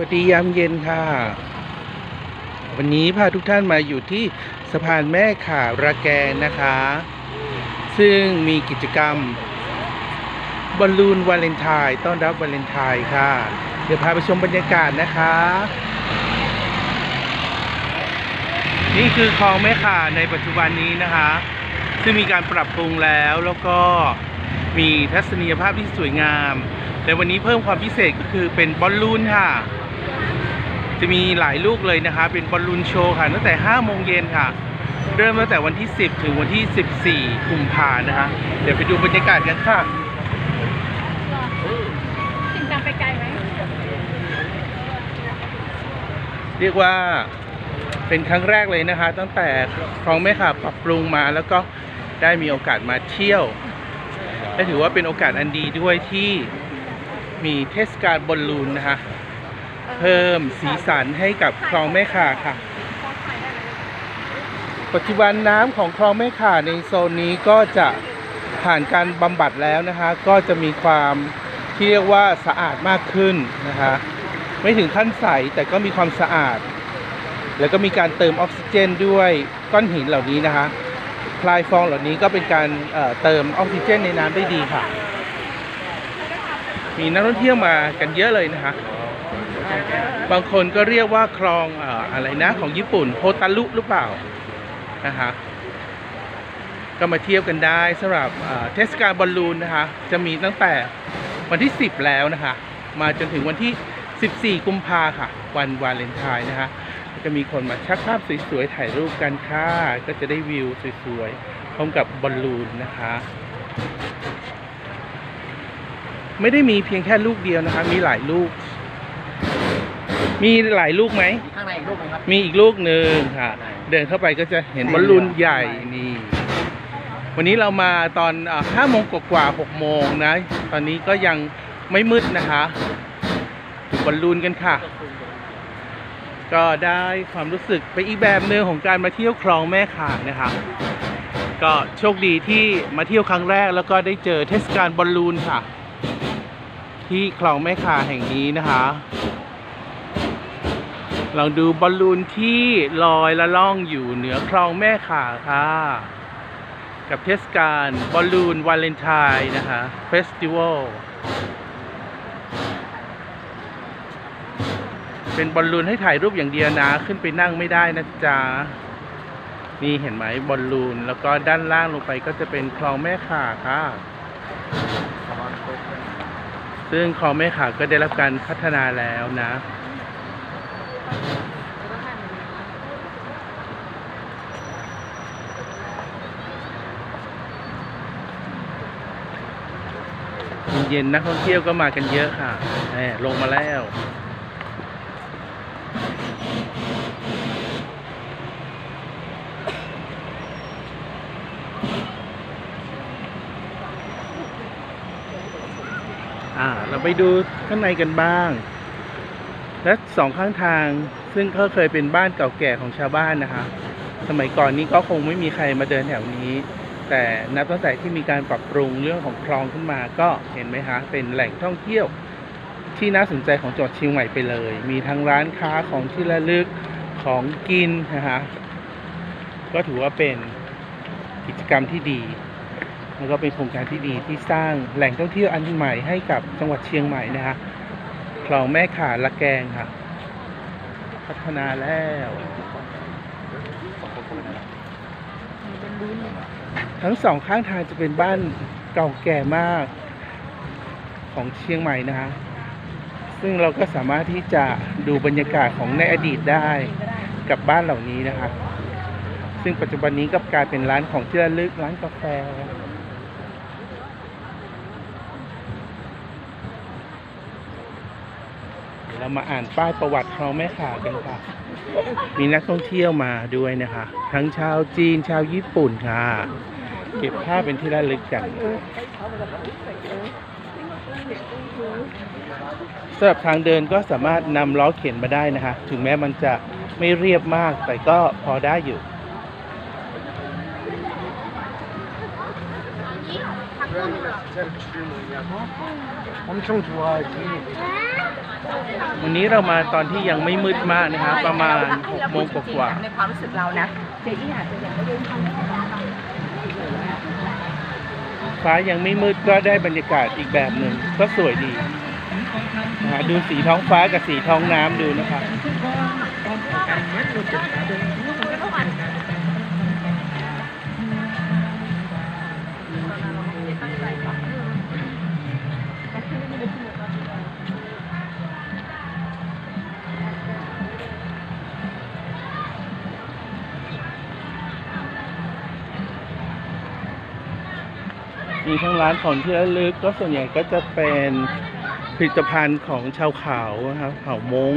วัสดียามเย็นค่ะ วันนี้พาทุกท่านมาอยู่ที่สะพานแม่ข่าระแกงนะคะ ซึ่งมีกิจกรรมบอลลูนวาเลนไทน์ต้อนรับวาเลนไทน์ค่ะ เดี๋ยวพาไปชมบรรยากาศนะคะ นี่คือคลองแม่ข่าในปัจจุบันนี้นะคะ ซึ่งมีการปรับปรุงแล้วแล้วก็มีทัศนียภาพที่สวยงาม แต่วันนี้เพิ่มความพิเศษก็คือเป็นบอลลูนค่ะ จะมีหลายลูกเลยนะคะ เป็นบอลลูนโชว์ค่ะตั้งแต่5โมงเย็นค่ะ เริ่มตั้งแต่วันที่ 10 ถึงวันที่ 14กุมภานะคะ เดี๋ยวไปดูบรรยากาศกันค่ะถึงจำไปไกลไหมเรียกว่าเป็นครั้งแรกเลยนะคะ ตั้งแต่คลองแม่ข่าปรับปรุงมาแล้วก็ได้มีโอกาสมาเที่ยวและถือว่าเป็นโอกาสอันดีด้วยที่มีเทศกาลบอลลูนนะคะ เพิ่มสีสันให้กับคลองแม่ข่าค่ะ ปัจจุบันน้ำของคลองแม่ข่าในโซนนี้ก็จะผ่านการบำบัดแล้วนะคะ ก็จะมีความที่เรียกว่าสะอาดมากขึ้นนะคะ ไม่ถึงขั้นใสแต่ก็มีความสะอาด แล้วก็มีการเติมออกซิเจนด้วยก้อนหินเหล่านี้นะคะพลายฟองเหล่านี้ก็เป็นการเเติมออกซิเจนในน้ำได้ดีค่ะ มีนักท่องเที่ยวมากันเยอะเลยนะคะ บางคนก็เรียกว่าคลองออะไรนะของญี่ปุ่นโฮตารุหรือเปล่านะคะก็มาเที่ยวกันได้สำหรับเทศกาลบอลลูนนะคะ จะมีตั้งแต่วันที่ 10 แล้วนะคะ มาจนถึงวันที่ 14 กุมภาค่ะ วันวาเลนไทน์นะคะก็มีคนมาชักภาพสวยๆ ถ่ายรูปกันค่ะ ก็จะได้วิวสวยๆ พร้อมกับบอลลูนนะคะ ไม่ได้มีเพียงแค่ลูกเดียวนะคะ มีหลายลูก มีหลายลูกไหม ข้างในอีกรูปหนึงครับ มีอีกลูกหนึ่งค่ะ เดินเข้าไปก็จะเห็นบอลลูนใหญ่นี่ วันนี้เรามาตอนห้าโมงกว่าๆหกโมงนะ ตอนนี้ก็ยังไม่มืดนะคะดูบอลลูนกันค่ะ ก็ได้ความรู้สึกไปอีกแบบหนึ่งของการมาเที่ยวคลองแม่ข่านะคะ ก็โชคดีที่มาเที่ยวครั้งแรกแล้วก็ได้เจอเทศกาลบอลลูนค่ะ ที่คลองแม่ข่าแห่งนี้นะคะ ลองดูบอลลูนที่ลอยละล่องอยู่เหนือคลองแม่ข่าค่ะ กับเทศกาลบอลลูนวาเลนไทน์นะคะเฟสติวัลเป็นบอลลูนให้ถ่ายรูปอย่างเดียวนะ ขึ้นไปนั่งไม่ได้นะจ๊ะนี่เห็นไหมบอลลูน แล้วก็ด้านล่างลงไปก็จะเป็นคลองแม่ข่าค่ะ ซึ่งคลองแม่ข่าก็ได้รับการพัฒนาแล้วนะ เย็นๆนักท่องเที่ยวก็มากันเยอะค่ะแหมลงมาแล้วอ่า เราไปดูข้างในกันบ้าง และสองข้างทางซึ่งก็เคยเป็นบ้านเก่าแก่ของชาวบ้านนะคะ สมัยก่อนนี้ก็คงไม่มีใครมาเดินแถวนี้ แต่นับตั้งแต่ที่มีการปรับปรุงเรื่องของคลองขึ้นมา ก็เห็นไหมคะเป็นแหล่งท่องเที่ยวที่น่าสนใจของจังหวัดเชียงใหม่ไปเลย มีทั้งร้านค้าของที่ระลึกของกินนะคะก็ถือว่าเป็นกิจกรรมที่ดีแล้วก็เป็นโครงการที่ดีที่สร้างแหล่งท่องเที่ยวอันใหม่ให้กับจังหวัดเชียงใหม่นะคะ คลองแม่ข่าละแกงค่ะ พัฒนาแล้วทั้งสองข้างทางจะเป็นบ้านเก่าแก่มากของเชียงใหม่นะฮะซึ่งเราก็สามารถที่จะดูบรรยากาศของในอดีตได้กับบ้านเหล่านี้นะคะ ซึ่งปัจจุบันนี้ก็กลายเป็นร้านของที่ระลึกร้านกาแฟ เดี๋ยว เรามาอ่านป้ายประวัติคลองแม่ข่ากันค่ะ มีนักท่องเที่ยวมาด้วยนะคะ ทั้งชาวจีนชาวญี่ปุ่นค่ะ เก็บภาพเป็นที่ระลึกกันสำหรับทางเดินก็สามารถนำล้อเข็นมาได้นะคะ ถึงแม้มันจะไม่เรียบมากแต่ก็พอได้อยู่ 엄청 좋아하지. วันนี้เรามาตอนที่ยังไม่มืดมากนะคะประมาณหกโมงกว่าในความรู้สึกเรานะเจอี้อาจจะยังไม่ได้ทำๆฟ้ายังไม่มืดก็ได้บรรยากาศอีกแบบหนึ่งก็สวยดีนะฮะดูสีท้องฟ้ากับสีท้องน้ำดูนะคะ มีทั้งร้านของที่ระลึกก็ส่วนใหญ่ก็จะเป็นผลิตภัณฑ์ของชาวเขานะครับเผ่ามง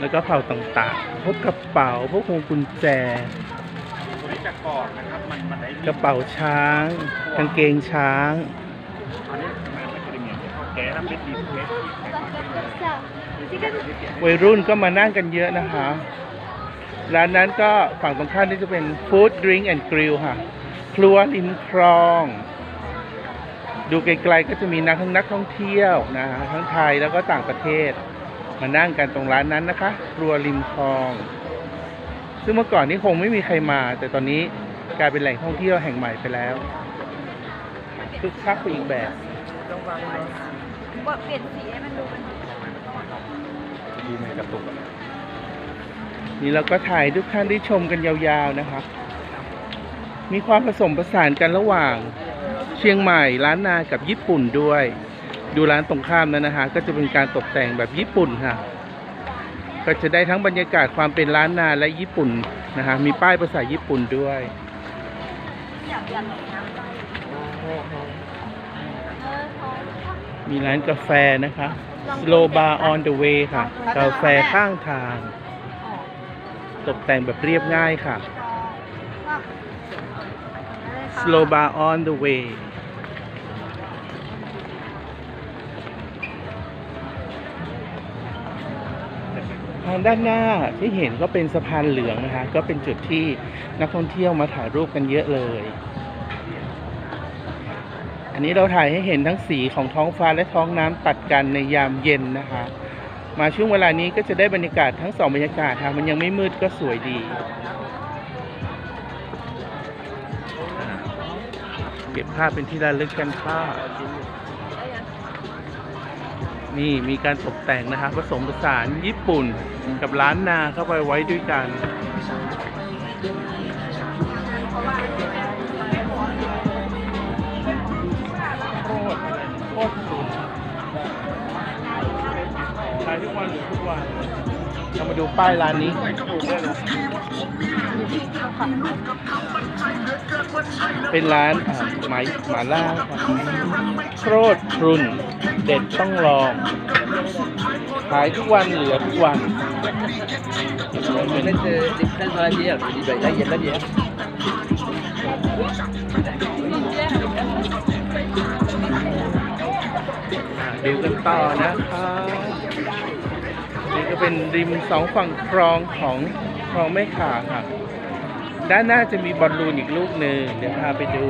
แล้วก็เผ่าต่างๆ พวกกระเป๋า พวกพวงกุญแจจะกอดนะครับ มันมันได้กระเป๋าช้าง กางเกงช้าง อันนี้มันไม่ได้เหมือนที่เขาแก้แล้วเป็นดีเทสวัยรุ่นก็มานั่งกันเยอะนะคะ ร้านนั้นก็ฝั่งตรงข้ามนี่จะเป็น Food Drink and Grill ค่ะ ครัวริมคลอง ดูไกลๆก็จะมีนักทั้งนักท่องเที่ยวนะฮะทั้งไทยแล้วก็ต่างประเทศ มานั่งกันตรงร้านนั้นนะคะ ครัวริมคลอง ซึ่งเมื่อก่อนนี้คงไม่มีใครมา แต่ตอนนี้กลายเป็นแหล่งท่องเที่ยวแห่งใหม่ไปแล้วคึกคักไปอีกแบบว่าเปลี่ยนสีให้มันดูเป็นดีในกระตุกนี่เราก็ถ่ายทุกท่านได้ชมกันยาวๆนะคะ มีความผสมผสานกันระหว่างเชียงใหม่ล้านนากับญี่ปุ่นด้วย ดูร้านตรงข้ามนั้นนะคะก็จะเป็นการตกแต่งแบบญี่ปุ่นค่ะ ก็จะได้ทั้งบรรยากาศความเป็นล้านนาและญี่ปุ่นนะคะมีป้ายภาษาญี่ปุ่นด้วยมีร้านกาแฟนะคะ Slow Bar on the way ค่ะ กาแฟข้างทาง ตกแต่งแบบเรียบง่ายค่ะ Slow Bar on the way ทางด้านหน้าที่เห็นก็เป็นสะพานเหลืองนะคะ ก็เป็นจุดที่นักท่องเที่ยวมาถ่ายรูปกันเยอะเลย อันนี้เราถ่ายให้เห็นทั้งสีของท้องฟ้าและท้องน้ำตัดกันในยามเย็นนะคะ มาช่วงเวลานี้ก็จะได้บรรยากาศทั้งสองบรรยากาศค่ะมันยังไม่มืดก็สวยดี เก็บภาพเป็นที่ระลึกกันค่ะนี่มีการตกแต่งนะคะผสมผสานญี่ปุ่นกับล้านนาเข้าไปไว้ด้วยกัน ดูป้ายร้านนี้เป็นร้านอ่าหมายหมาล่าครับโครดพรุนเด็ดต้องลอง ขายทุกวันเหลือทุกวันเป็น different variety of the là il y a de la bière. อ่าดูกันต่อนะคะ นี่ก็เป็นริมสองฝั่งคลองของคลองแม่ขาค่ะ ด้านหน้าจะมีบอลลูนอีกลูกหนึ่งเดี๋ยวพาไปดู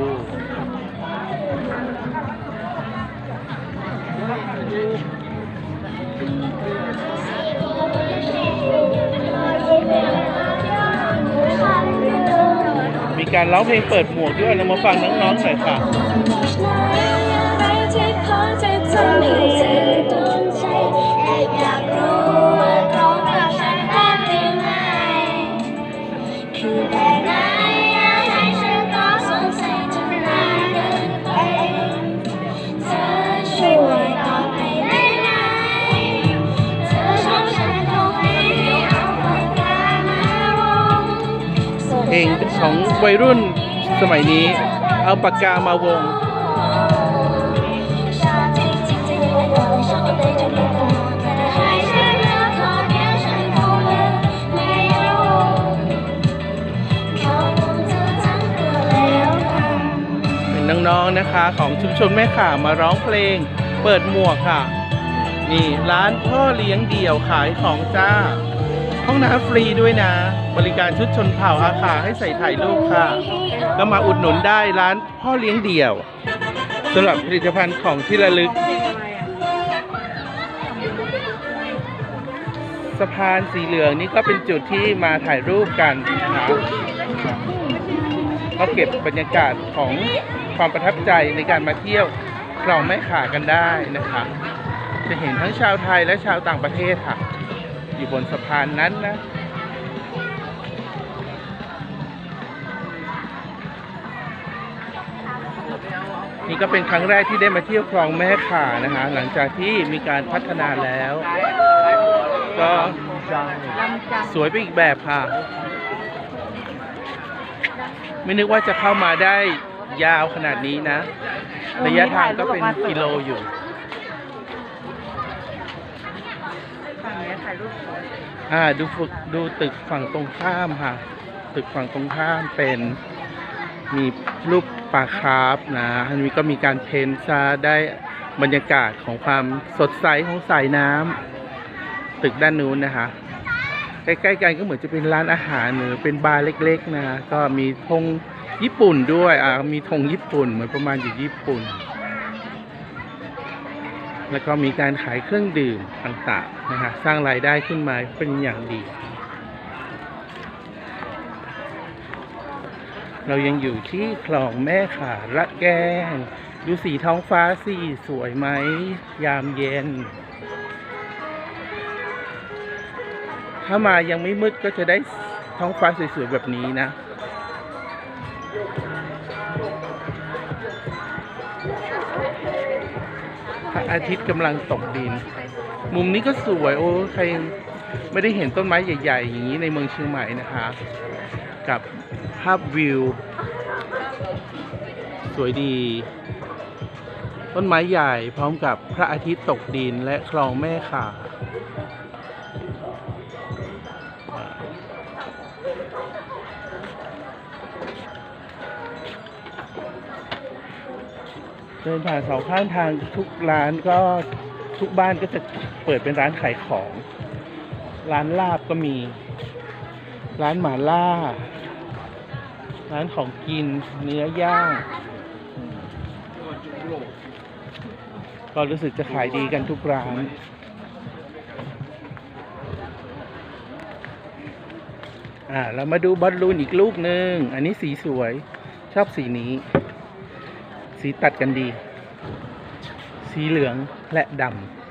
มีการร้องเพลงเปิดหมวกด้วยเรามาฟังน้องๆหน่อยค่ะ ของวัยรุ่นสมัยนี้ เอาปากกามาวงเลยจนไม่พอแต่ให้ฉันเลืองเลือกไม่รู้เขาคงจะทำเพื่อแล้วกันเป็นน้องๆนะคะ ของชุมชนแม่ข่ามาร้องเพลง เปิดหมวกค่ะ นี่ร้านพ่อเลี้ยงเดี่ยวขายของจ้า ห้องน้ำฟรีด้วยนะ บริการชุดชนเผ่าอาคาให้ใส่ถ่ายรูปค่ะ ก็มาอุดหนุนได้ร้านพ่อเลี้ยงเดี่ยวสำหรับผลิตภัณฑ์ของที่ระลึก สะพานสีเหลืองนี่ก็เป็นจุดที่มาถ่ายรูปกันนะก็เก็บบรรยากาศของความประทับใจในการมาเที่ยวคลองแม่ขากันได้นะคะ จะเห็นทั้งชาวไทยและชาวต่างประเทศค่ะ อยู่บนสะพานนั้นนะนี่ก็เป็นครั้งแรกที่ได้มาเที่ยวคลองแม่ข่านะคะหลังจากที่มีการพัฒนาแล้ว ก็สวยไปอีกแบบค่ะ ไม่นึกว่าจะเข้ามาได้ยาวขนาดนี้นะ ระยะทางก็เป็นกิโลอยู่ ฝั่งเนี้ยถ่ายรูปสวย อ่าดูฝึกดูตึกฝั่งตรงข้ามค่ะ ตึกฝั่งตรงข้ามเป็นมีรูปปลาคาร์ฟนะอันนี้ก็มีการเพ้นท์ซะได้บรรยากาศของความสดใสของสายน้ำตึกด้านนู้นนะคะใกล้ๆกันก็เหมือนจะเป็นร้านอาหารหรือเป็นบาร์เล็ก ๆ นะก็มีธงญี่ปุ่นด้วยอ่ามีธงญี่ปุ่นเหมือนประมาณอยู่ญี่ปุ่น แล้วก็มีการขายเครื่องดื่มต่างๆนะฮะสร้างรายได้ขึ้นมาเป็นอย่างดี เรายังอยู่ที่คลองแม่ขาระแกง ดูสีท้องฟ้าสิสวยไหม ยามเย็น ถ้ามายังไม่มืดก็จะได้ท้องฟ้าสวยๆแบบนี้นะ ระอาทิตย์กำลังตกดิน มุมนี้ก็สวย โอ้ใครไม่ได้เห็นต้นไม้ใหญ่ ๆ อย่างนี้ในเมืองเชียงใหม่นะคะ กับภาพวิว สวยดี ต้นไม้ใหญ่พร้อมกับพระอาทิตย์ตกดินและคลองแม่ข่า ดินผ่านสองข้างทางทุกร้านก็ทุกบ้านก็จะเปิดเป็นร้านขายของ ร้านลาบก็มี ร้านหมาล่า ร้านของกินเนื้อย่าง ก็รู้สึกจะขายดีกันทุกร้านอ่าเรามาดูบอลลูนอีกลูกหนึ่ง อันนี้สีสวย ชอบสีนี้ สีตัดกันดี สีเหลืองและดำ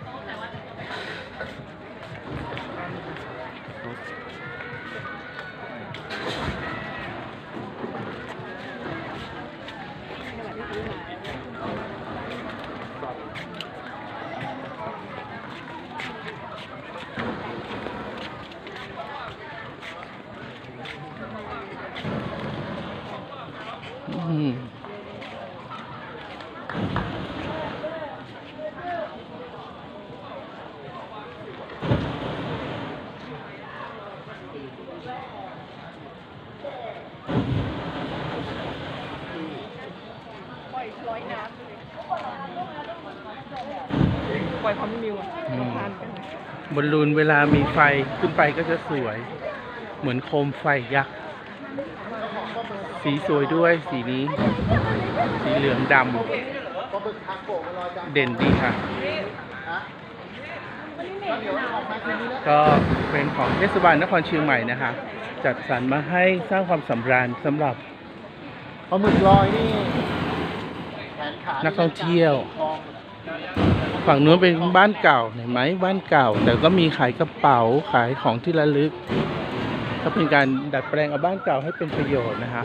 บอลลูนเวลามีไฟขึ้นไปก็จะสวย เหมือนโคมไฟยักษ์ สีสวยด้วยสีนี้ สีเหลืองดำเด่นดีค่ะ ก็เป็นของเทศบาลนครเชียงใหม่นะคะ จัดสรรมาให้สร้างความสำราญสำหรับปลาหมึกลอยนี่แขนขานักท่องเที่ยวคลอง ฝั่งนู้นเป็นบ้านเก่าเห็นไหมบ้านเก่า แต่ก็มีขายกระเป๋าขายของที่ระลึก ก็เป็นการดัดแปลงเอาบ้านเก่าให้เป็นประโยชน์นะคะ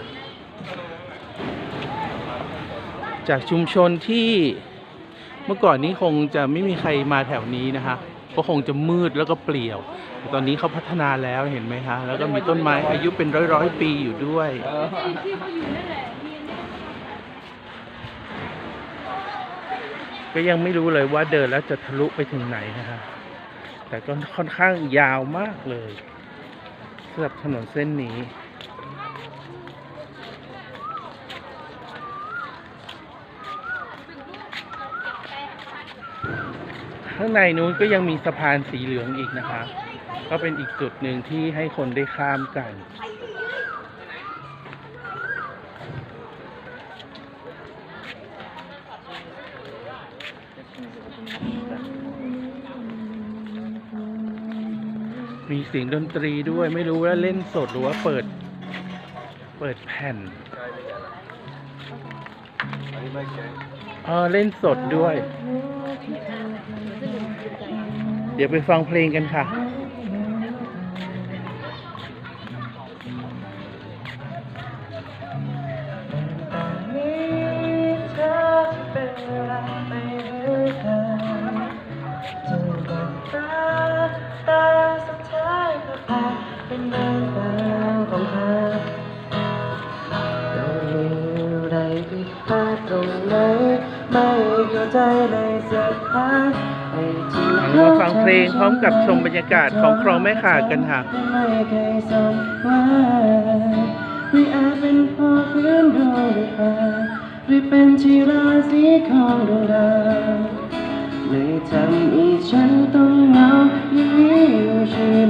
จากชุมชนที่เมื่อก่อนนี้คงจะไม่มีใครมาแถวนี้นะคะก็คงจะมืดแล้วก็เปลี่ยวแต่ตอนนี้เขาพัฒนาแล้วเห็นไหมคะ แล้วก็มีต้นไม้อายุเป็นร้อยร้อยปีอยู่ด้วย ก็ยังไม่รู้เลยว่าเดินแล้วจะทะลุไปถึงไหนนะคะแต่ก็ค่อนข้างยาวมากเลยสำหรับถนนเส้นนี้ ข้างในนู้นก็ยังมีสะพานสีเหลืองอีกนะคะ ก็เป็นอีกจุดหนึ่งที่ให้คนได้ข้ามกัน มีเสียงดนตรีด้วยไม่รู้ว่าเล่นสดหรือว่าเปิด เปิดแผ่นเออเล่นสดด้วย เดี๋ยวไปฟังเพลงกันค่ะ อะไรผิดพลาดตรงไหนไม่เข้าใจเลยสักครั้งไอ้ที่มาฟังเพลงพร้อมกับชมบรรยากาศของคลองแม่ขากันค่ะไม่เคยสมหวังหรืออาจเป็นเพราะพื้นดวงหรือเปล่าหรือเป็นที่ราศีของดวงดาวเลยทำให้ฉันต้องเหงาอย่างนี้อยู่ใช่ไ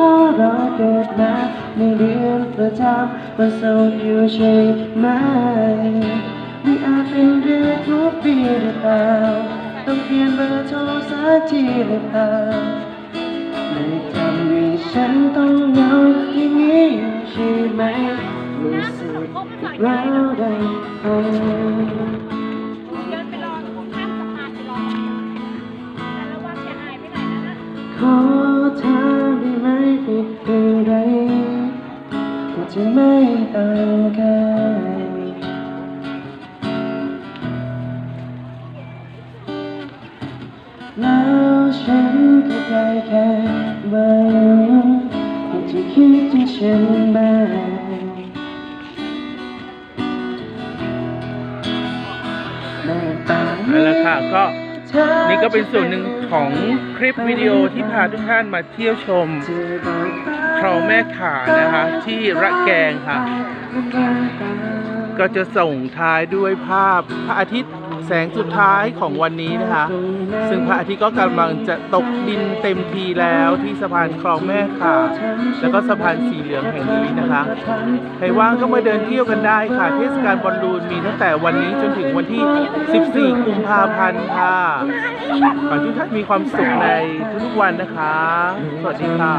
เพราะเราเกิดมาในเดือนประจำวันโสดอยู่ใช่ไหมหรือาจเป็นเรื่องทุกปีหรือเปล่าต้องเปลี่ยนเบอร์โทรสักทีหรือเปล่าเลยทำให้ฉันต้องเหงาอย่างนี้อยู่ใช่ไหมรู้สึกอีกแล้วได้ไห จะไม่ต่างกันแล้วฉันก็ได้แค่หวังที่จะคิดถึงฉันบ้างนั่นแหละค่ะก็ ก็เป็นส่วนหนึ่งของคลิปวิดีโอที่พาทุกท่านมาเที่ยวชมคลองแม่ขานะคะ ที่ระแกงค่ะ ก็จะส่งท้ายด้วยภาพพระอาทิตย์ แสงสุดท้ายของวันนี้นะคะ ซึ่งพระอาทิตย์ก็กำลังจะตกดินเต็มทีแล้วที่สะพานคลองแม่ขาแล้วก็สะพานสีเหลืองแห่งนี้นะคะใครว่างก็มาเดินเที่ยวกันได้ค่ะ เทศกาลบอลลูนมีตั้งแต่วันนี้จนถึงวันที่ 14 กุมภาพันธ์ค่ะขอให้ทุกท่านมีความสุขในทุกๆวันนะคะ สวัสดีค่ะ